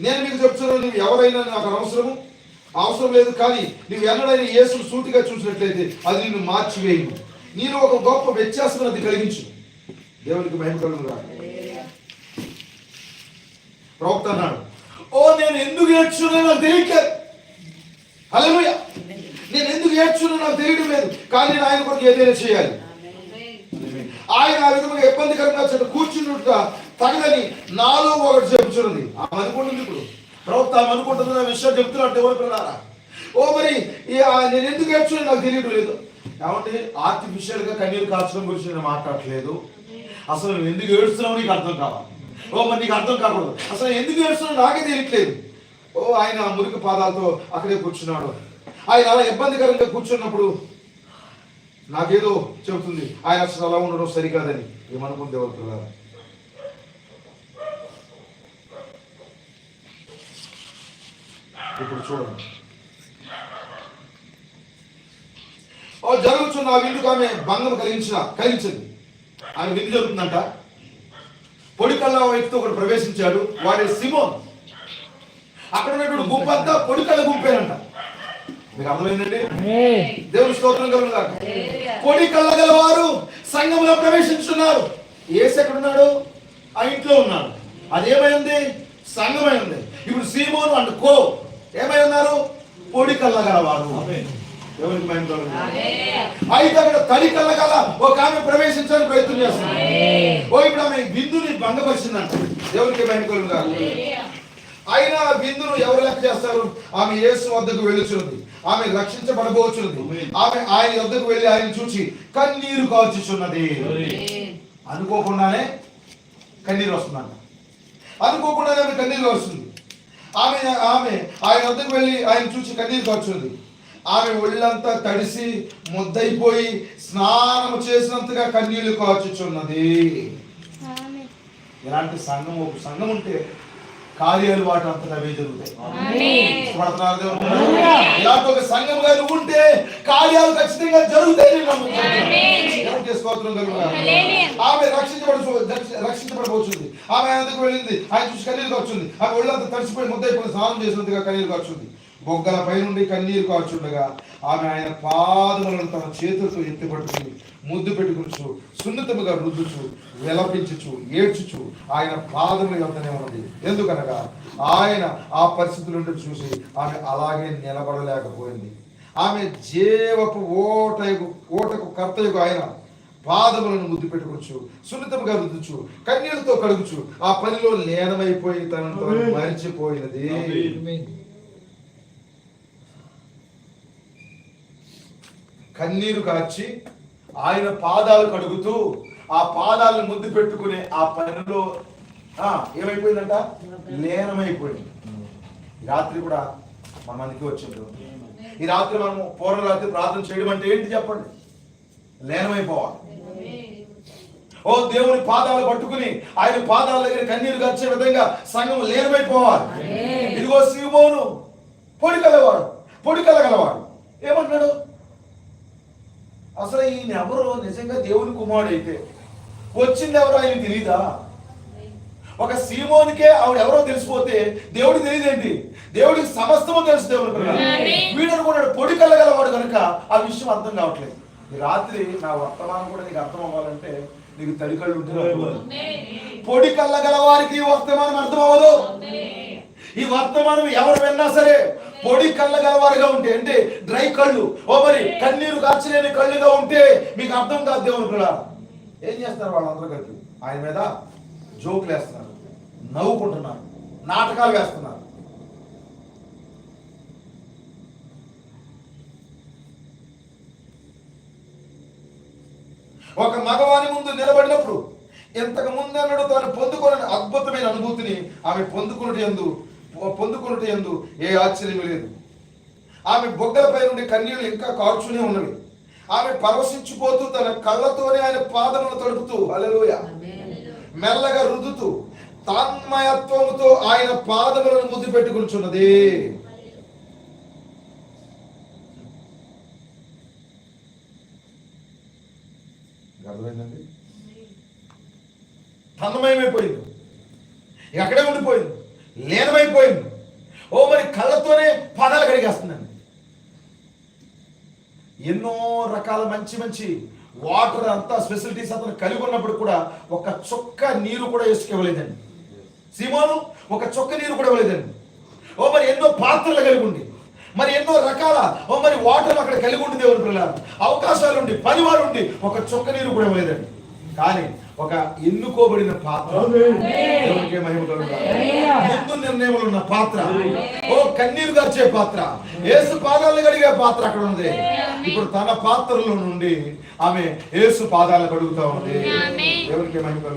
నేను మీకు చెప్తున్నాను నువ్వు ఎవరైనా నాకు అవసరము అవసరం లేదు కానీ నువ్వు ఎన్నడైనా యేసును సూటిగా చూసినట్లయితే అది నిన్ను మార్చివేయను. నేను ఒక గొప్ప వ్యత్యాసం అది కలిగించు. దేవునికి మహిమ కలుగురా ప్రవక్త అన్నాడు ఓ నేను ఎందుకు ఏడ్చున్నా నాకు తెలియక హలో నేను ఎందుకు ఏడ్చున్నాను నాకు తెలియడం లేదు కానీ నేను ఆయన కొరకు ఏదైనా చేయాలి. ఆయన ఆ విధంగా ఇబ్బందికరంగా చెట్టు కూర్చున్నట్టుగా తగదని నాలో ఒకటి చెప్తున్నది ఆమె అనుకుంటుంది ఇప్పుడు. ప్రవక్త ఆమె అనుకుంటుంది నా విషయం చెప్తున్నట్టు ఎవరు పిల్లారా ఓ మరి నేను ఎందుకు ఏడ్చున్నాను నాకు తెలియడం లేదు. కాబట్టి ఆర్టిఫిషియల్గా కన్నీరు కాల్చడం గురించి నేను మాట్లాడట్లేదు. అసలు నేను ఎందుకు ఏడుస్తున్నావు నీకు అర్థం కావాలి ఓ మరి నీకు అర్థం కాకూడదు. అసలు ఎందుకు ఏడుస్తున్నావు నాకే తెలియట్లేదు. ఓ ఆయన మురికి పాదాలతో అక్కడే కూర్చున్నాడు. ఆయన అలా ఇబ్బందికరంగా కూర్చున్నప్పుడు నాకేదో చెబుతుంది. ఆయన అసలు అలా ఉండడం సరికాదని. ఏమనుకుంది ఎవరు పిల్లలు? ఇప్పుడు చూడండి. ఓ జరుగుతున్న ఆ విందుకు ఆమె భంగం కలిగించిన కలిగించింది. ఆమె విందు జరుగుతుందంట. పొడి కళ్ళ వ్యక్తితో ఒకడు ప్రవేశించాడు. వాడి సిమోన్. అక్కడ ఉన్నటువంటి గుంపు అంతా పొడి కళ్ళ గుంపేనంట. మీకు అర్థమైందండి? దేవుని స్తోత్రం కలుగుగా పొడి కళ్ళ గలవారు సంఘంలో ప్రవేశించున్నారు. ఏసు ఎక్కడున్నాడు ఆ ఇంట్లో ఉన్నాడు. అదేమైంది? సంఘమైంది ఇప్పుడు సీమోను అండ్ కో ఏమై ఉన్నారు? పొడి కళ్ళ గలవారు. దేవునికి మహిమ కలుగుగా. అయితే అక్కడ తడి కళ్ళ గల ఒక ఆమె ప్రవేశించడానికి ప్రయత్నం చేస్తుంది. ఓ ఇప్పుడు ఆమె బిందుని భంగపరిచిందంట. దేవునికి మహిమ కలుగుగా. అయినా ఆ బిందును ఎవరు లెక్క చేస్తారు? ఆమె యేసు వద్దకు వెళ్ళుచున్నది ఆమె రక్షించబడబోచున్నది ఆమె ఆయన వద్దకు వెళ్ళి ఆయన చూసి కన్నీరు కాల్చుచున్నది. అనుకోకుండానే కన్నీరు వస్తుందంట. అనుకోకుండానే ఆమె కన్నీరు వస్తుంది ఆమె ఆమె ఆయన వద్దకు వెళ్ళి ఆయన చూసి కన్నీరు కాల్చున్నది ఆమె ఒళ్ళంతా తడిసి ముద్దైపోయి స్నానం చేసినంతగా కన్నీళ్ళు కాచుచున్నది. ఇలాంటి సంఘం ఒక సంఘం ఉంటే కార్యాలు వాటి అంతటా అవే జరుగుతాయి? ఇలాంటి ఒక సంఘం గారు ఉంటే కార్యాలు ఖచ్చితంగా జరుగుతాయి. ఆమె రక్షించబడు రక్షించబడబోతుంది ఆమె ఆయనకు వెళ్ళింది. ఆయన చూసి కన్నీరు వచ్చింది ఆమె ఒళ్ళంతా తడిసిపోయి ముద్దైపోయి స్నానం చేసినందుగా కన్నీరు వచ్చింది బొగ్గల పై నుండి కన్నీరు కాచుండగా ఆమె ఆయన పాదములను తన చేతులతో ఎత్తి పట్టుకుని ముద్దు పెట్టుకునుచు సున్నితముగా రుద్దుచు విలపించుచు ఏడ్చుచు ఆయన పాదముల యొద్దనే ఉన్నది. ఎందుకనగా ఆయన ఆ పరిస్థితుల నుండి చూసి ఆమె అలాగే నిలబడలేకపోయింది. ఆమె జీవపు ఓటకు ఓటకు కర్తయ్యకు ఆయన పాదములను ముద్దు పెట్టుకోవచ్చు సున్నితముగా రుద్దుచు కన్నీళ్ళతో కడుగుచు ఆ పనిలో లీనమైపోయి తనను తాను మరిచిపోయినది. కన్నీరు కార్చి ఆయన పాదాలు కడుగుతూ ఆ పాదాలను ముద్దు పెట్టుకునే ఆ పనిలో ఏమైపోయిందంట? లీనమైపోయింది. రాత్రి కూడా మన మనకి వచ్చింది. ఈ రాత్రి మనం పూర్వ రాత్రి ప్రార్థన చేయడం అంటే ఏంటి చెప్పండి? లీనమైపోవాలి. ఓ దేవుని పాదాలు పట్టుకుని ఆయన పాదాల దగ్గర కన్నీరు గచ్చే విధంగా సంఘం లీనమైపోవాలి. ఇదిగో శివమోను పొడి కలవాడు పొడి కలగలవాడు. ఏమంటున్నాడు? అసలు ఈయన ఎవరు నిజంగా దేవుని కుమారుడు అయితే? వచ్చింది ఎవరు ఆయన తెలియదా ఒక సీమోనికే ఆవిడ ఎవరో తెలిసిపోతే దేవుడికి తెలియదేంటి? దేవుడికి సమస్తము తెలుసు దేవుడు వీడు అనుకున్నాడు పొడి కలగలవాడు కనుక ఆ విషయం అర్థం కావట్లేదు. ఈ రాత్రి నా వర్తమానం కూడా నీకు అర్థం అవ్వాలంటే నీకు తడి కళ్ళు ఉంటే అర్థం అవ్వదు. పొడి కళ్ళగల వారికి వర్తమానం అర్థం అవ్వదు ఈ వర్తమానం ఎవరు విన్నా సరే పొడి కళ్ళ గలవారుగా ఉంటే అంటే డ్రై కళ్ళు. ఓ మరి కన్నీరు కాచలేని కళ్ళుగా ఉంటే మీకు అర్థం కాదు దేవుని కూడా ఏం చేస్తారు వాళ్ళందరూ కలిపి? ఆయన మీద జోకులు వేస్తున్నారు నవ్వుకుంటున్నారు నాటకాలు వేస్తున్నారు. ఒక మగవాని ముందు నిలబడినప్పుడు ఇంతకు ముందు అన్నాడు తాను పొందుకోని అద్భుతమైన అనుభూతిని ఆమె పొందుకున్నట్టు ఎందు పొందుకున్నటి ఎందు ఏ ఆశ్చర్యం లేదు. ఆమె బొగ్గలపై నుండి కన్నీళ్ళు ఇంకా కార్చునే ఉన్నవి. ఆమె పరవశించిపోతూ తన కళ్ళతోనే ఆయన పాదములు తడుపుతూ అలెలుయ మెల్లగా రుద్దుతూ తన్మయత్వముతో ఆయన పాదములను ముద్దు పెట్టుకుంటున్నది అర్థమైందండి? తన్మయమైపోయింది. ఇక అక్కడే ఉండిపోయింది. లీనమైపోయింది. ఓ మరి కళ్ళతోనే పాదాలు కడిగేస్తుందండి ఎన్నో రకాల మంచి మంచి వాటర్ అంతా ఫెసిలిటీస్ అతను కలిగి ఉన్నప్పుడు కూడా ఒక చొక్క నీరు కూడా వేసుకెళ్ళలేదండి సీమోను ఒక చొక్క నీరు కూడా ఇవ్వలేదండి. ఓ మరి ఎన్నో పాత్రలు కలిగి ఉండి మరి ఎన్నో రకాల ఓ మరి వాటర్ అక్కడ కలిగి ఉండి దేవుని పిల్లలు అవకాశాలు ఉండి పనివారు ఉండి ఒక చొక్క నీరు కూడా ఇవ్వలేదండి. కానీ ఒక ఎన్నుకోబడిన పాత్ర. ముందు నిర్ణయములు ఉన్న పాత్ర. ఓ కన్నీరు గార్చే పాత్ర. ఏసు పాదాలు కడిగే పాత్ర అక్కడ ఉంది ఇప్పుడు తన పాత్రలో నుండి ఆమె ఏసు పాదాలు కడుగుతా ఉంది దేవునికి మహిమ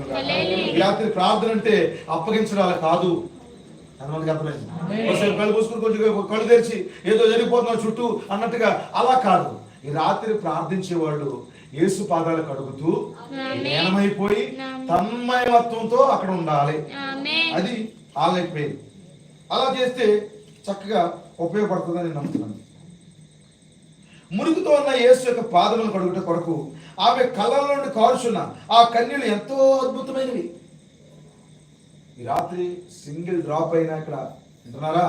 రాత్రి ప్రార్థన అంటే అప్పగించడాలు కాదు. ఎంతమందికి అర్థమైంది. ఒకసారి కళ్ళు మూసుకుని కొంచెం కళ్ళు తెరిచి ఏదో జరిగిపోతున్నా చుట్టూ అన్నట్టుగా అలా కాదు. ఈ రాత్రి ప్రార్థించే వాళ్ళు యేసు పాదాలు కడుగుతూ లీనమైపోయి తన్మయత్వంతో అక్కడ ఉండాలి. అది ఆన్లైన్ ప్రేయర్ అలా చేస్తే చక్కగా ఉపయోగపడుతుందని నేను నమ్ముతున్నాను. మురుగుతో ఉన్న యేసు యొక్క పాదములు కడుగుట కొరకు ఆమె కళ్ళ నుండి కారుచున్న ఆ కన్యలు ఎంతో అద్భుతమైనవి. ఈ రాత్రి సింగిల్ డ్రాప్ అయినా ఇక్కడ వింటున్నారా?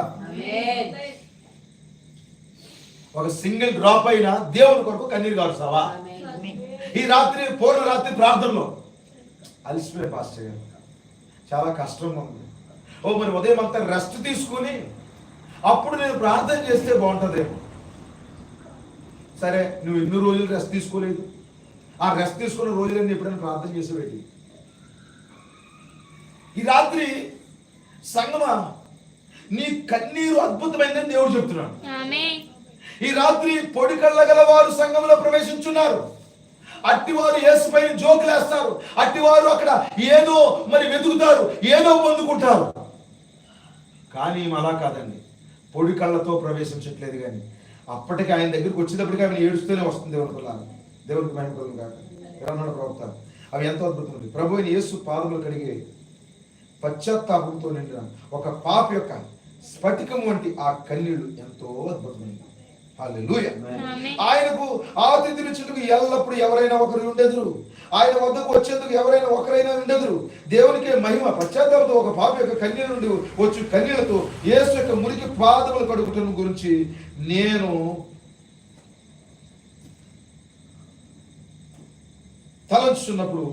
ఒక సింగిల్ డ్రాప్ అయినా దేవుని కొరకు కన్నీరు కారుస్తావా? ఈ రాత్రి పూర్ణ రాత్రి ప్రార్థనలో. అలసిపోయే పాస్టర్ గారు. చాలా కష్టంగా ఉంది. ఓ మరి ఉదయం అంతా రెస్ట్ తీసుకుని అప్పుడు నేను ప్రార్థన చేస్తే బాగుంటుందేమో. సరే నువ్వు ఎన్ని రోజులు రెస్ట్ తీసుకోలేదు? ఆ రెస్ట్ తీసుకున్న రోజులన్నీ ఎప్పుడైనా ప్రార్థన చేసేవేటి? ఈ రాత్రి సంగమా నీ కన్నీరు అద్భుతమైందని దేవుడు చెప్తున్నాడు. ఈ రాత్రి పొడి కళ్ళ గల వారు సంఘంలో ప్రవేశించున్నారు. అట్టివారు ఏసుపై జోకులేస్తారు. అట్టివారు అక్కడ ఏదో మరి వెతుకుతారు ఏదో పొందుకుంటారు. కానీ అలా కాదండి. పొడి కళ్ళతో ప్రవేశించట్లేదు కానీ. అప్పటికి ఆయన దగ్గరికి వచ్చేటప్పటికి ఆయన ఏడుస్తూనే వస్తుంది దేవుని కులాలు దేవునికి మహిమ కులం కాక ఎవరన్నాడు ప్రవక్త అవి ఎంతో అద్భుతం ఉంది ప్రభు అయిన యేసు పాదములు కడిగి పశ్చాత్తాపంతో నిండిన ఒక పాప యొక్క స్ఫటికం వంటి ఆ కన్నీళ్ళు ఎంతో అద్భుతమైనది ఆయనకు ఆతిథ్యులుచుటకు ఎల్లప్పుడు ఎవరైనా ఒకరు ఉండెదురు. ఆయన వద్దకు వచ్చేందుకు ఎవరైనా ఒకరైనా ఉండెదురు. దేవునికే మహిమ పశ్చాత్తాపంతో ఒక పాప యొక్క కన్య నుండి వచ్చు కన్యలతో యేసు యొక్క మురికి పాదములు కడుగుటం గురించి నేను తలంచుతున్నప్పుడు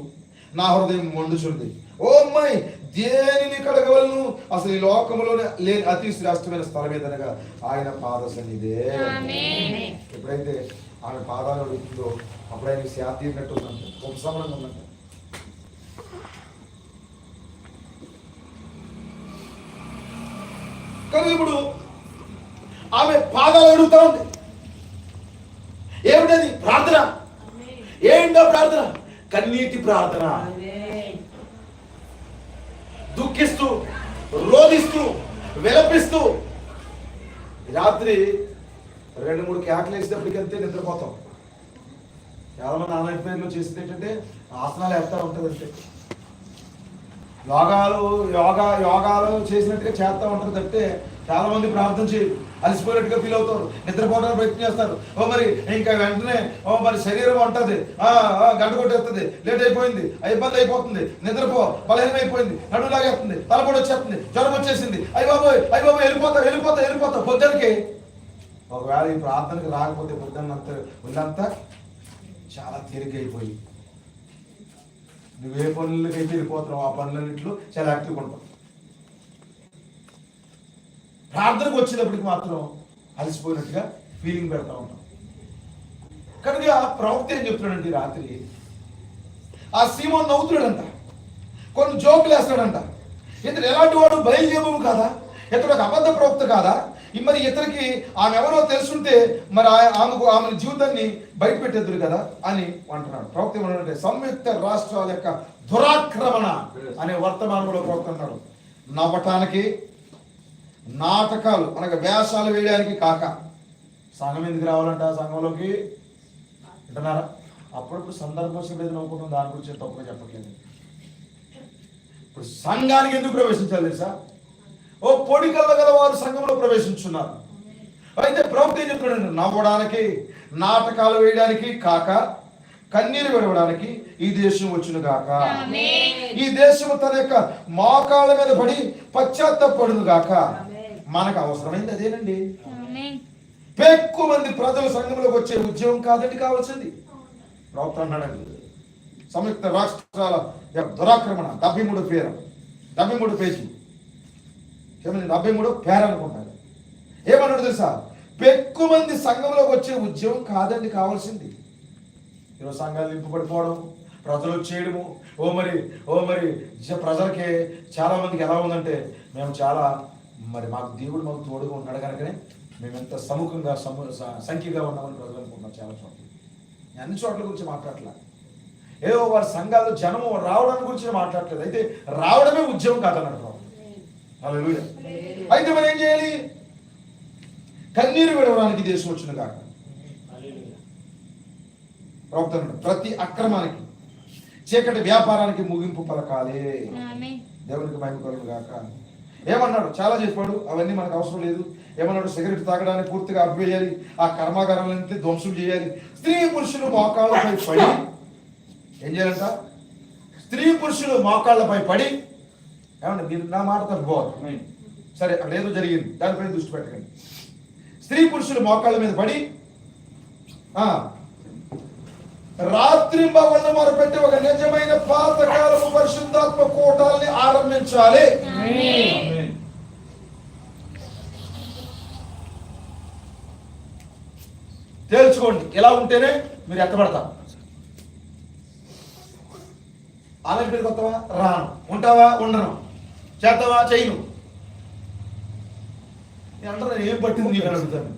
నా హృదయం మండుచుంది. ఓ అమ్మాయి దేనిని కడగవలను అసలు ఈ లోకంలోనే లేని అతి శ్రేష్టమైన స్థలం ఏదనగా ఆయన పాద సన్నిధే. ఎప్పుడైతే ఆమె పాదాలు అడుగుతుందో అప్పుడు ఆయన శాంతి ఉపశమనంగా ఉందంట కానీ ఇప్పుడు ఆమె పాదాలు అడుగుతా ఉంది. ఏమిటది? ప్రార్థన. ఏంటో ప్రార్థన? కన్నీటి ప్రార్థన. దుఃఖిస్తూ రోధిస్తూ విలపిస్తూ రాత్రి రెండు మూడు కేకలు వేసేటప్పటికంతే నిద్రపోతాం. కేవలం నాలుగు పేర్లు చేసింది ఏంటంటే ఆసనాలు వేస్తా ఉంటుంది అంతే. యోగాలు యోగా యోగాలు చేసినట్టుగా చేస్తా ఉంటుంది అంటే చాలా మంది ప్రార్థన చేయరు. అలసిపోయినట్టుగా ఫీల్ అవుతారు. నిద్రపోవడానికి ప్రయత్నం చేస్తారు. ఓ మరి ఇంకా వెంటనే ఓ మరి శరీరం ఉంటుంది ఆ గంట కొట్టేస్తుంది. లేట్ అయిపోయింది. ఇబ్బంది అయిపోతుంది. నిద్రపో బలహీనం అయిపోయింది నడుము లాగేస్తుంది. తలపడి వచ్చేస్తుంది. జ్వరం వచ్చేసింది. అయ్యి బాబోయ్ అయ్యి బాబోయ్ వెళ్ళిపోతా వెళ్ళిపోతా వెళ్ళిపోతా. పొద్దునకి ఒకవేళ ఈ ప్రార్థనకి రాకపోతే పొద్దున్నంత ఒళ్ళంతా చాలా తేలికైపోయి నువ్వే పనులకైతే వెళ్ళిపోతున్నావు. ఆ పనులన్నింటిలో చాలా యాక్టివ్గా ఉంటావు. ప్రార్థనకు వచ్చేటప్పటికి మాత్రం అలసిపోయినట్టుగా ఫీలింగ్ పెడతా ఉంటాం. కనుక ప్రవక్త ఏం చెప్తున్నాడండి రాత్రి ఆ సీమోన్ నవ్వుతున్నాడంట. కొన్ని జోకులు వేస్తాడంట ఇతడు ఎలాంటి వాడు? బయలుదేమము కాదా? ఇతడు ఒక అబద్ధ ప్రవక్త కాదా? మరి ఇతనికి ఆమె ఎవరో తెలుసుంటే మరి ఆమెకు ఆమె జీవితాన్ని బయట పెట్టేద్దరు కదా అని అంటున్నాడు. ప్రవక్త ఏమన్నాడంటే సంయుక్త రాష్ట్రాల యొక్క దురాక్రమణ అనే వర్తమానంలో ప్రవక్త అన్నాడు నవ్వటానికి నాటకాలు అనగా వేషాలు వేయడానికి కాక. సంఘం ఎందుకు రావాలంట సంఘంలోకి? వింటున్నారా? అప్పుడప్పుడు సందర్భం లేదు నవ్వుకుంటాం దాని గురించి తప్పుగా చెప్పట్లేదు. ఇప్పుడు సంఘానికి ఎందుకు ప్రవేశించాలి తెలుసా? ఓ పొడి కళ్ళ గల వారు సంఘంలో ప్రవేశించున్నారు. అయితే ప్రవక్త ఏం చెప్తున్నాడు? నవ్వడానికి నాటకాలు వేయడానికి కాక కన్నీరు విడవడానికి ఈ దేశం వచ్చును గాక. ఆమేన్. ఈ దేశం తన యొక్క మోకాళ్ళ మీద పడి పశ్చాత్తపడును గాక. మనకు అవసరమైంది అదేనండి. ఎక్కువ మంది ప్రజలు సంఘంలోకి వచ్చే ఉద్యోగం కాదండి కావాల్సింది. ప్రవక్త అన్నాడండి. సంయుక్త రాష్ట్రాల దురాక్రమణ డెబ్బై మూడు పేరు? డెబ్బై మూడు పేజీ. డెబ్బై మూడు పేర అనుకుంటారు. ఏమన్నాడు తెలుసా? ఎక్కువ మంది సంఘంలోకి వచ్చే ఉద్యోగం కాదండి కావాల్సింది. ఈరోజు సంఘాలు నింపబడిపోవడం ప్రజలు వచ్చేయడము ఓ మరి ఓ మరి ప్రజలకి చాలా మందికి ఎలా ఉందంటే మేము చాలా మరి మాకు దేవుడు మాకు తోడుగా ఉన్నాడు కనుకనే మేము ఎంత సముఖంగా సము సంఖ్యగా ఉన్నామని ప్రజలు అనుకుంటున్నాం చాలా చోట్ల. నేను అన్ని చోట్ల గురించి మాట్లాడట్లా. ఏదో వారి సంఘాలు జనము రావడానికి గురించి నేను మాట్లాడట్లేదు. అయితే రావడమే ఉద్యమం కాదన్నాడు. హల్లెలూయా. అయితే మనం ఏం చేయాలి? కన్నీరు విడవడానికి దేశం వచ్చిన కాక ప్రతి అక్రమానికి చీకటి వ్యాపారానికి ముగింపు పలకాలే. ఆమేన్. దేవునికి మహిమ కలుగును గాక. ఏమన్నాడు? చాలా చెప్పాడు. అవన్నీ మనకు అవసరం లేదు. ఏమన్నాడు? సిగరెట్ తాగడానికి పూర్తిగా ఆపివేయాలి ఆ కర్మాగారాలన్నింటినీ ధ్వంసం చేయాలి. స్త్రీ పురుషులు మోకాళ్ళపై పడి ఏం చేయాలంట? స్త్రీ పురుషులు మోకాళ్ళపై పడి ఏమన్నా మీరు నా మాట తప్పుకోవాలి సరే అక్కడ ఏదో జరిగింది. దానిపై దృష్టి పెట్టకండి. స్త్రీ పురుషులు మోకాళ్ళ మీద పడి ఆ రాత్రి భవనం మొరపెట్టి ఒక నిజమైన పాతకాలపు పరిశుద్ధాత్మ కూటాల్ని ఆరంభించాలి. తేల్చుకోండి. ఎలా ఉంటేనే మీరు ఎత్తబడతారు. ఆమె పేరు కొత్తవా? రాను. ఉంటావా? ఉండను. చేస్తావా? చేయను. నేను అంటారు ఏం పట్టింది నీకు ఏం అడుగుతాను.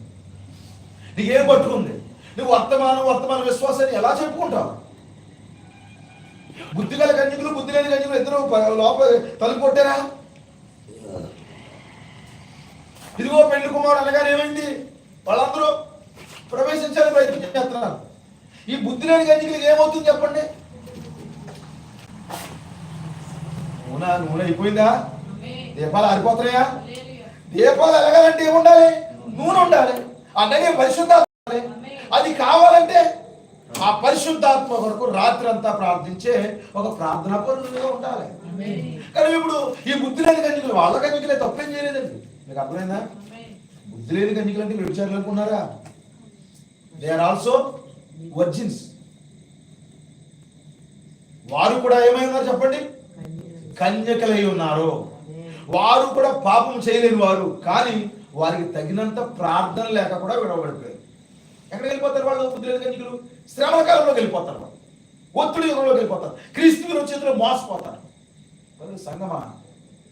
నీకేం పట్టుకుంది? నువ్వు వర్తమానం వర్తమాన విశ్వాసాన్ని ఎలా చెప్పుకుంటావు? బుద్ధి గల కన్యకులు బుద్ధి లేని కన్యకులు ఇద్దరు లోపల తలుపు కొట్టారా? ఇదిగో పెళ్ళి కుమారుడు అనగానే ఏమైంది వాళ్ళందరూ ప్రవేశించాలని ప్రయత్నం చేస్తున్నారు. ఈ బుద్ధి లేని కన్యకులకి ఏమవుతుంది చెప్పండి? నూనె నూనె అయిపోయిందా? దీపాలు ఆరిపోతున్నాయా? దీపాలు ఎలగాలంటే ఏముండాలి? నూనె ఉండాలి. అలాగే పరిశుద్ధాత్మ అది కావాలంటే ఆ పరిశుద్ధాత్మ కొరకు రాత్రి అంతా ప్రార్థించే ఒక ప్రార్థనా పరులుగా ఉండాలి. కానీ ఇప్పుడు ఈ బుద్ధి లేని కన్యకులు వాళ్ళ కన్యకులే తప్పేం చేయలేదండి. మీకు అర్థమైందా? బుద్ధి లేని కన్యకులు అంటే వ్యభిచారులు అనుకున్నారా? దే ఆర్ ఆల్సో వర్జిన్స్ వారు కూడా ఏమై ఉన్నారు చెప్పండి? కన్యకలై ఉన్నారు. వారు కూడా పాపం చేయలేని వారు. కానీ వారికి తగినంత ప్రార్థన లేక కూడా విడవబడిపోయారు. ఎక్కడికి వెళ్ళిపోతారు వాళ్ళు? ఒత్తిడి లేని కన్యకులు? శ్రమల కాలంలోకి వెళ్ళిపోతారు వాళ్ళు. ఒత్తిడి యుగంలోకి వెళ్ళిపోతారు. క్రీస్తు చేతిలో మోసపోతారు. మరి సంగమా?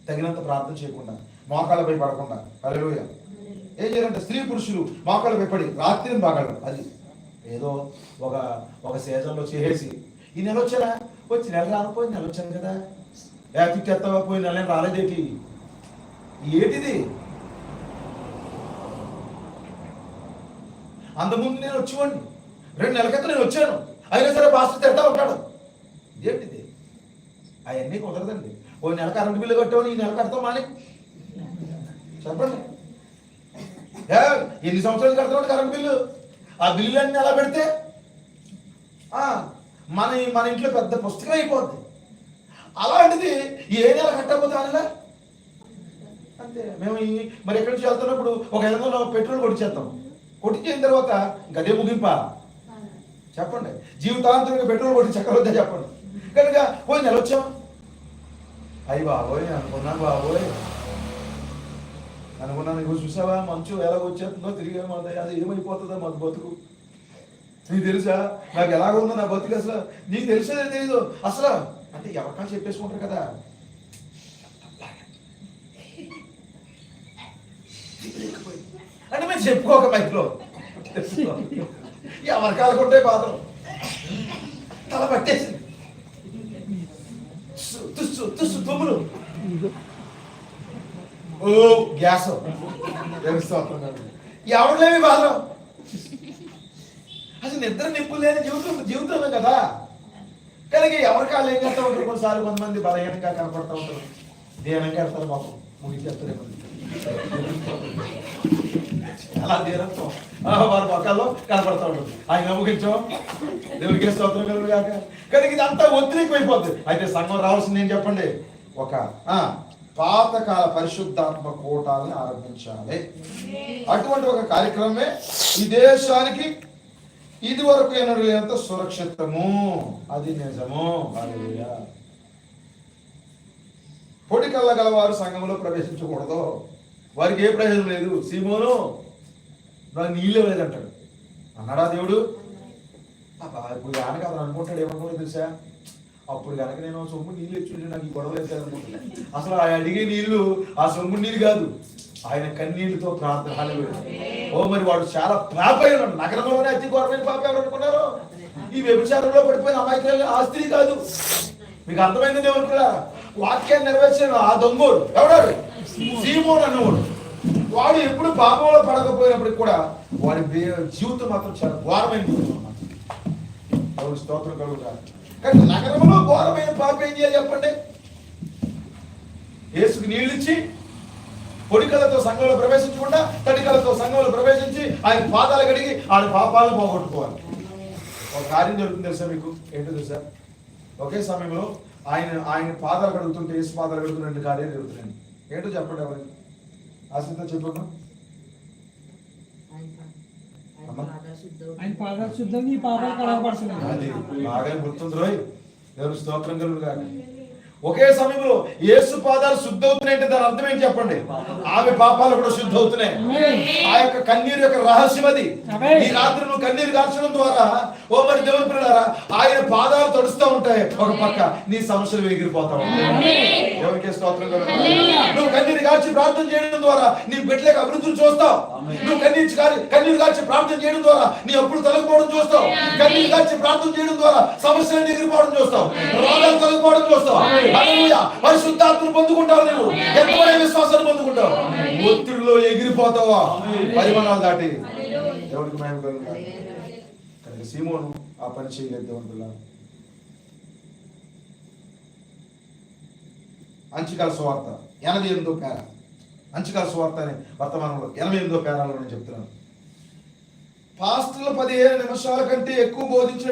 తగినంత ప్రార్థన చేయకుండా మోకాళ్ళపై పడకుండా. హల్లెలూయా ఏం చేయాలంటే స్త్రీ పురుషులు మోకాళ్ళపై పడి రాత్రిని బాగాడు అది ఏదో ఒక ఒక సీజన్లో చేసేసి. ఈ నెల వచ్చారా వచ్చి నెల రాకపోయి నెల వచ్చాను కదా. యాక్టివ్ ఎత్తవా పోయి నెల రాలేదేటి ఏటిది? అంతకుముందు నేను వచ్చేవాడిని. రెండు నెలల క్రితం నేను వచ్చాను. అయినా సరే పాస్టర్ తిడతా ఉంటాడు. ఏంటిది? అవన్నీ కుదరదండి. ఓ నెల కరెంట్ బిల్లు కట్టావు ఈ నెల కడతాం మాని. చెప్పండి. ఎన్ని సంవత్సరాలు కడుతున్నాడు కరెంట్ బిల్లు ఆ బిల్లు అన్ని ఎలా పెడితే? ఆ, మన మన ఇంట్లో పెద్ద పుస్తకం అయిపోద్ది. అలాంటిది ఏ నెల కట్టకపోతే అనగా అంతే. మేము మరి ఎక్కడి నుంచి వెళ్తున్నప్పుడు ఒక ఐదు పెట్రోల్ కొట్టించేస్తాం కొట్టించిన తర్వాత గదే ముగింప? చెప్పండి. జీవితాంతం పెట్రోల్ కొట్టి చక్కరొద్దా చెప్పండి. కనుక పోయి నెల వచ్చాం. అయ్యి బాబోయ్ అనుకున్నాను బాబోయ్. అనుకున్నాను ఇగో చూసావా మంచు ఎలా వచ్చేస్తుందో తిరిగి ఏమవుతాయి అది ఏమైపోతుందో మాకు బతుకు. నీకు తెలుసా నాకు ఎలాగ ఉందో నా బతుకు అసలు నీకు తెలిసేదే తెలీదు. అసలు అంటే ఎవరికా చెప్పేసుకుంటారు కదా. అంటే మేము చెప్పుకోక మైక్లో. ఎవరికాల కొట్టే పాత్రం. తల పట్టేసింది. తుస్సు తుస్సు తుమ్ములు. ఓ గ్యాస్. ఎవరిలేమి బాధ అసలు నిద్ర నిప్పు లేని జీవితం జీవితమే కదా. కనుక ఎవరి కాళ్ళు ఏం చేస్తా ఉంటారు? కొన్నిసార్లు కొంతమంది బలహీనంగా కనపడతా ఉంటారు. దేనంగా వెళ్తారు మాకు ముగించేస్తారు అలా ధీరత్వం వారి పక్కల్లో కనపడతా ఉంటుంది ఆయన ముగించాం దేవుడికి స్తోత్రం కలుగు కాక కానీ ఒత్తిడికి అయిపోతుంది అయితే సంఘం రావాల్సింది ఏం చెప్పండి? ఒక ఆ, పాతకాల పరిశుద్ధాత్మ కూటాలని ఆరంభించాలి. అటువంటి ఒక కార్యక్రమమే ఈ దేశానికి ఇది వరకు ఎన్నడూ సురక్షితము. అది నిజము. పొడి కళ్ళ గలవారు సంఘంలో ప్రవేశించకూడదు. వారికి ఏ ప్రయోజనం లేదు. సీమోను నాకు నీళ్ళే లేదంటాడు. అన్నాడా దేవుడు? ఇప్పుడు ఆయన అతను అనుకుంటాడు ఏమనుకోలేదు తెలుసా? అప్పుడు కనుక నేను సొమ్ము నీళ్ళు ఇచ్చుంటే నాకు ఈ గొడవ లేదు అసలు ఆయన అడిగే నీళ్ళు ఆ సొమ్ము నీళ్ళు కాదు. ఆయన కన్నీళ్ళతో ప్రార్థన ఓ మరి వాడు చాలా పాప నగరంలోనే అతి ఘోరమైన పాప ఎవరు అనుకున్నారు? ఈ వ్యభిచారంలో పడిపోయిన అమాయకులు ఆ స్త్రీ కాదు. మీకు అర్థమైంది దేవుడు కూడా వాక్యాన్ని నెరవేర్చిన ఆ దొంగోడు ఎవడాడు? సీమోన్ అన్నవాడు. వాడు ఎప్పుడు పాపంలో పడకపోయినప్పటికి కూడా వాడి జీవితం మాత్రం చాలా ఘోరమైన జీవితం అన్నమాట. దేవుని స్తోత్రం కలుగుతారు కానీ నగరంలో ఘోరమైన పాపం ఏం చేయాలి చెప్పండి? యేసుకు నీళ్ళు ఇచ్చి పొడికలతో సంఘంలో ప్రవేశించకుండా తడికలతో సంఘంలో ప్రవేశించి ఆయన పాదాలు కడిగి ఆయన పాపాలను పోగొట్టుకోవాలి. ఒక కార్యం జరుగుతుంది తెలుసా మీకు? ఏంటో తెలుసా? ఒకే సమయంలో ఆయన ఆయన పాదాలు కడుగుతుంటే యేసు పాదాలు కడుగుతున్న రెండు కార్యాలు జరుగుతున్నాయి. ఏంటో చెప్పండి ఎవరికి ఆశ్రిత చెప్పమ్మా ఆయన పాదాలు శుద్ధం నీ పాపాలు కడగపడుతున్నాయి బాగా గుర్తుంది రోయ్. దేవుని స్తోత్రం కలుగుగా ఒకే సమయంలో యేసు పాదాలు శుద్ధ అవుతున్నాయంటే దాని అర్థం ఏంటి చెప్పండి? ఆమె పాపాలు కూడా శుద్ధ అవుతున్నాయి ఆ యొక్క కన్నీరు యొక్క రహస్యం అది. ఈ రాత్రి నువ్వు కన్నీరు కార్చడం ద్వారా ఓ మరి దేవుని ఆయన పాదాలు తడుస్తూ ఉంటాయి. ఒక పక్క నీ సమస్యలు ఎగిరిపోతావు దేవునికి స్తోత్రం. నువ్వు కన్నీరు కాల్చి ప్రార్థన చేయడం ద్వారా నీ బిడ్డలకు అభివృద్ధిని చూస్తావు. నువ్వు కన్నీరు కాల్చి కన్నీరు కాల్చి ప్రార్థన చేయడం ద్వారా నీ అప్పులు తొలగిపోవడం చూస్తావు. కన్నీరు కాల్చి ప్రార్థన చేయడం ద్వారా సమస్యలు ఎగిరిపోవడం చూస్తావు. రోగాలు తొలగిపోవడం చూస్తావు. హల్లెలూయా. పరిశుద్ధాత్మను పొందుకుంటావు నువ్వు ఎంతమైన విశ్వాసాన్ని పొందుకుంటావు? ఒత్తిడిలో ఎగిరిపోతావా? పరిమాణాలు దాటి. దేవుడికి మహిమ కలుగుగా. కనుక సీమోను ఆ పని చేయలేదు దేవుని అంచికాల సువార్త. ఎనభై ఎనిమిదో పేర. అంచికాల సువార్త అనే వర్తమానంలో ఎనభై ఎనిమిదో పేరాలో నేను చెప్తున్నాను. పాస్టర్లు పదిహేను నిమిషాల కంటే ఎక్కువ బోధించిన